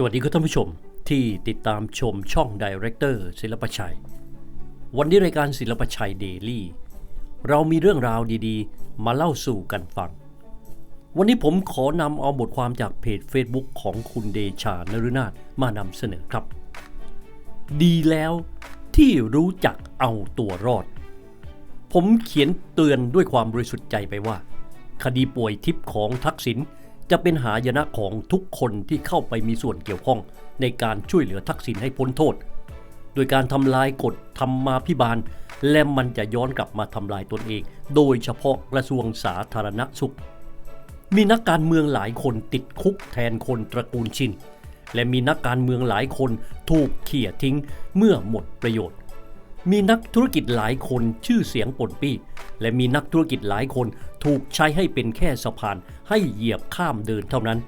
สวัสดีคุณท่านผู้ชมที่ติดตามชมช่องดีเรคเตอร์ศิลปชัย วันนี้รายการศิลปชัยเดลี่เรามีเรื่องราวดีๆ มาเล่าสู่กันฟัง วันนี้ผมขอนำเอาบทความจากเพจ Facebook ของคุณเดชานรุนาถมานำเสนอครับ ดีแล้วที่รู้จักเอาตัวรอด ผมเขียนเตือนด้วยความบริสุทธิ์ใจไปว่า คดีป่วยทิพย์ของทักษิณ จะเป็นหายนะของทุกคนที่เข้าไปมีส่วนเกี่ยวข้อง ในการช่วยเหลือทักษิณให้พ้นโทษ โดยการทำลายกฎธรรมาพิบาล และมันจะย้อนกลับมาทำลายตนเอง โดยเฉพาะกระทรวงสาธารณสุข มีนักการเมืองหลายคนติดคุกแทนคนตระกูลชินและมีนักการเมืองหลายคนถูกเขี่ยทิ้งเมื่อหมดประโยชน์ มีนักธุรกิจหลายคนชื่อเสียงปนปี้ และมีนักธุรกิจหลายคนถูกใช้ให้เป็นแค่สะพานให้เหยียบข้ามเดินเท่านั้น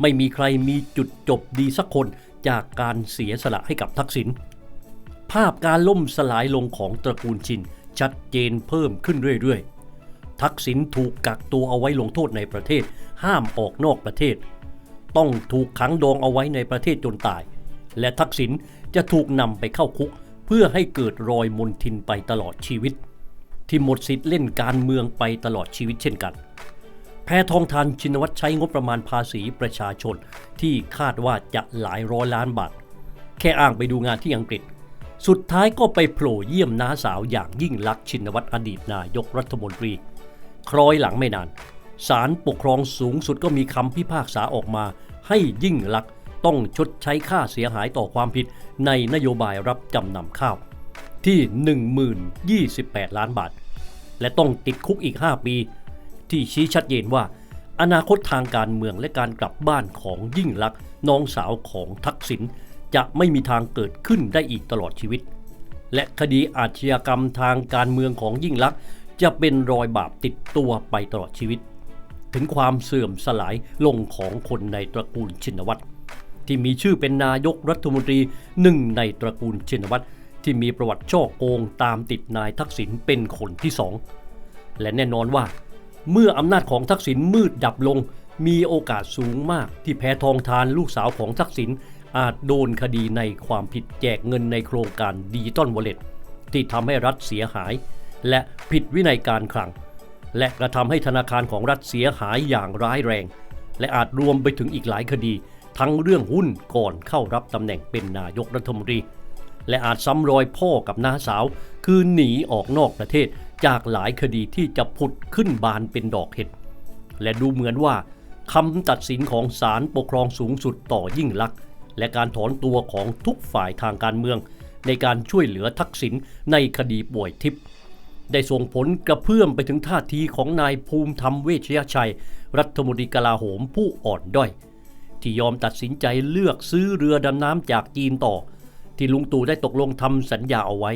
ไม่มีใครมีจุดจบดีสักคนจากการเสียสละให้กับทักษิณภาพการล่มสลายลงของตระกูลชินชัดเจนเพิ่มขึ้นเรื่อยๆ ทักษิณถูกกักตัวเอาไว้ลงโทษในประเทศ ห้ามออกนอกประเทศ ต้องถูกขังดองเอาไว้ในประเทศจนตาย และทักษิณจะถูกนำไปเข้าคุก เพื่อให้เกิดรอยมนทินไปตลอดชีวิต ที่หมดสิทธิ์เล่นการเมืองไปตลอดชีวิตเช่นกัน แพทองทานชินวัตรใช้งบประมาณภาษีประชาชน ที่คาดว่าจะหลายร้อยล้านบาท แค่อ้างไปดูงานที่อังกฤษ สุดท้ายก็ไปโผล่เยี่ยมน้าสาวอย่างยิ่งลักษณ์ชินวัตรอดีตนายกรัฐมนตรี คล้อยหลังไม่นานศาลปกครองสูงสุดก็มีคำพิพากษาออกมาให้ยิ่งลักษณ์ ต้องชดใช้ค่าเสียหายต่อความผิดในนโยบายรับจำนำข้าว ที่10,028 ล้านบาท และต้องติดคุกอีก 5 ปี ที่ชี้ชัดเจนว่า อนาคตทางการเมืองและการกลับบ้านของยิ่งลักษณ์น้องสาวของทักษิณจะไม่มีทางเกิดขึ้นได้อีกตลอดชีวิต และคดีอาชญากรรมทางการเมืองของยิ่งลักษณ์จะเป็นรอยบาปติดตัวไปตลอดชีวิต ถึงความเสื่อมสลายลงของคนในตระกูลชินวัตร ที่มีชื่อเป็นนายกรัฐมนตรีหนึ่งในตระกูลชินวัตรที่มีประวัติช่อโกงตามติดนายทักษิณเป็นคนที่สองและแน่นอนว่า เมื่ออำนาจของทักษิณมืดดับลง มีโอกาสสูงมากที่แพทองทานลูกสาวของทักษิณอาจโดนคดีในความผิดแจกเงินในโครงการดิจิตอลวอลเล็ตที่ทำให้รัฐเสียหาย และผิดวินัยการคลัง และกระทำให้ธนาคารของรัฐเสียหายอย่างร้ายแรง และอาจรวมไปถึงอีกหลายคดี ทั้งเรื่องหุ้นก่อนเข้ารับตำแหน่งเป็นนายกรัฐมนตรี และอาจซ้ำรอยพ่อกับน้าสาว คือหนีออกนอกประเทศจากหลายคดีที่จะผุดขึ้นบานเป็นดอกเห็ด และดูเหมือนว่าคำตัดสินของศาลปกครองสูงสุดต่อยิ่งลักษณ์และการถอนตัวของทุกฝ่ายทางการเมือง ในการช่วยเหลือทักษิณในคดีป่วยทิพย์ได้ส่งผลกระเพื่อมไปถึงท่าทีของนายภูมิธรรมเวชยชัย รัฐมนตรีกลาโหมผู้อ่อนด้อย ที่ยอมตัดสินใจเลือกซื้อเรือดำน้ำจากจีนต่อ ที่ลุงตู่ได้ตกลงทำสัญญาเอาไว้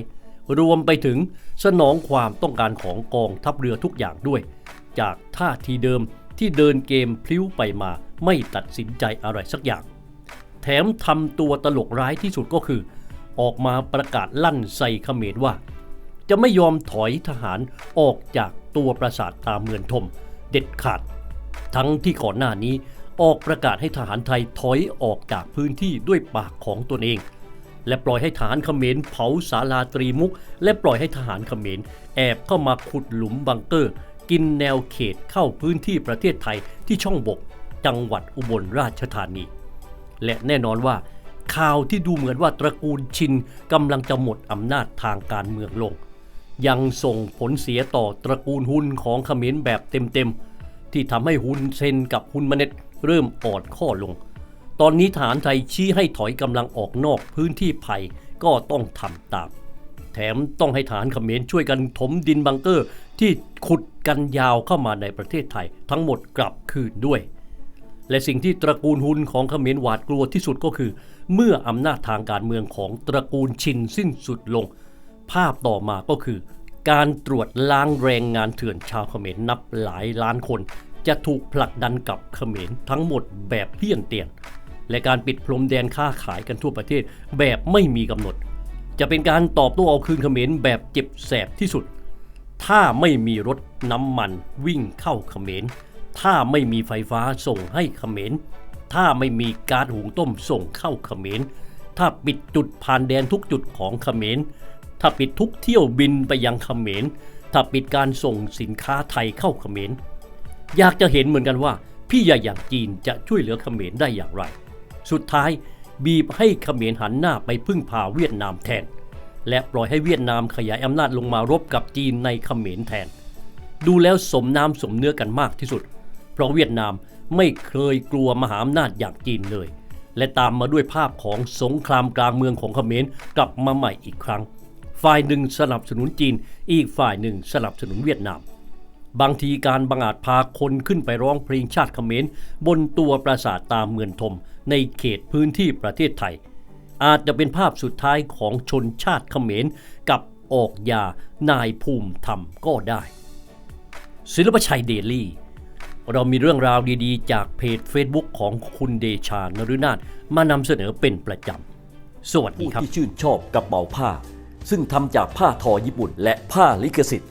รวมไปถึงสนองความต้องการของกองทัพเรือทุกอย่างด้วย จากท่าทีเดิมที่เดินเกมพลิ้วไปมาไม่ตัดสินใจอะไรสักอย่าง แถมทำตัวตลกร้ายที่สุดก็คือ ออกมาประกาศลั่นใส่เขมรว่า จะไม่ยอมถอยทหารออกจากตัวปราสาทตามเมือนทม เด็ดขาด ทั้งที่ก่อนหน้านี้ ออกประกาศให้ทหารไทยถอยออกจากพื้นที่ด้วยปากของตนเอง และปล่อยให้ทหารเขมรเผาศาลาตรีมุก และปล่อยให้ทหารเขมรแอบเข้ามาขุดหลุมบังเกอร์ กินแนวเขตเข้าพื้นที่ประเทศไทยที่ช่องบก จังหวัดอุบลราชธานี และแน่นอนว่า ข่าวที่ดูเหมือนว่าตระกูลชินกำลังจะหมดอำนาจทางการเมืองลง ยังส่งผลเสียต่อตระกูลหุนของเขมรแบบเต็มๆที่ทำให้หุนเซนกับหุนมเน็ต เริ่มอ่อนข้อลง ตอนนี้ฐานไทยชี้ให้ถอยกำลังออกนอกพื้นที่ภัยก็ต้องทำตาม แถมต้องให้ฐานเขมรช่วยกันถมดินบังเกอร์ ที่ขุดกันยาวเข้ามาในประเทศไทย ทั้งหมดกลับคืนด้วย และสิ่งที่ตระกูลหุนของเขมรหวาดกลัวที่สุดก็คือ เมื่ออำนาจทางการเมืองของตระกูลชินสิ้นสุดลง ภาพต่อมาก็คือการตรวจล้างแรงงานเถื่อนชาวเขมรนับหลายล้านคน จะถูกผลักดันกลับเขมรทั้งหมดแบบเพี้ยนเตียน และการปิดพรมแดนค้าขายกันทั่วประเทศแบบไม่มีกำหนด จะเป็นการตอบโต้เอาคืนเขมรแบบเจ็บแสบที่สุด ถ้าไม่มีรถน้ำมันวิ่งเข้าเขมร ถ้าไม่มีไฟฟ้าส่งให้เขมร ถ้าไม่มีการหุงต้มส่งเข้าเขมร ถ้าปิดจุดผ่านแดนทุกจุดของเขมร ถ้าปิดทุกเที่ยวบินไปยังเขมร ถ้าปิดการส่งสินค้าไทยเข้าเขมร อยากจะเห็นเหมือนกันว่า พี่ใหญ่อย่างจีนจะช่วยเหลือเขมรได้อย่างไร สุดท้ายบีบให้เขมรหันหน้าไปพึ่งพาเวียดนามแทน และปล่อยให้เวียดนามขยายอำนาจลงมารบกับจีนในเขมรแทน ดูแล้วสมน้ำสมเนื้อกันมากที่สุด เพราะเวียดนามไม่เคยกลัวมหาอำนาจอย่างจีนเลย และตามมาด้วยภาพของสงครามกลางเมืองของเขมรกลับมาใหม่อีกครั้ง ฝ่ายหนึ่งสนับสนุนจีน อีกฝ่ายหนึ่งสนับสนุนเวียดนาม บางทีการบังอาจพาคนขึ้นไปร้องเพลงชาติเขมรบนตัวปราสาทตามเมืองทม ในเขตพื้นที่ประเทศไทย อาจจะเป็นภาพสุดท้ายของชนชาติเขมรกับออกยานายภูมิธรรมก็ได้ ศิลปชัยเดลี่ เรามีเรื่องราวดีๆ จากเพจ Facebook ของคุณเดชานฤนาถมานำเสนอเป็นประจำสวัสดีครับที่ชื่นชอบกระเป๋าผ้า ซึ่งทำจากผ้าทอญี่ปุ่นและผ้าลิขสิทธิ์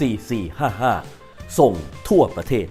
4455 ส่งทั่วประเทศ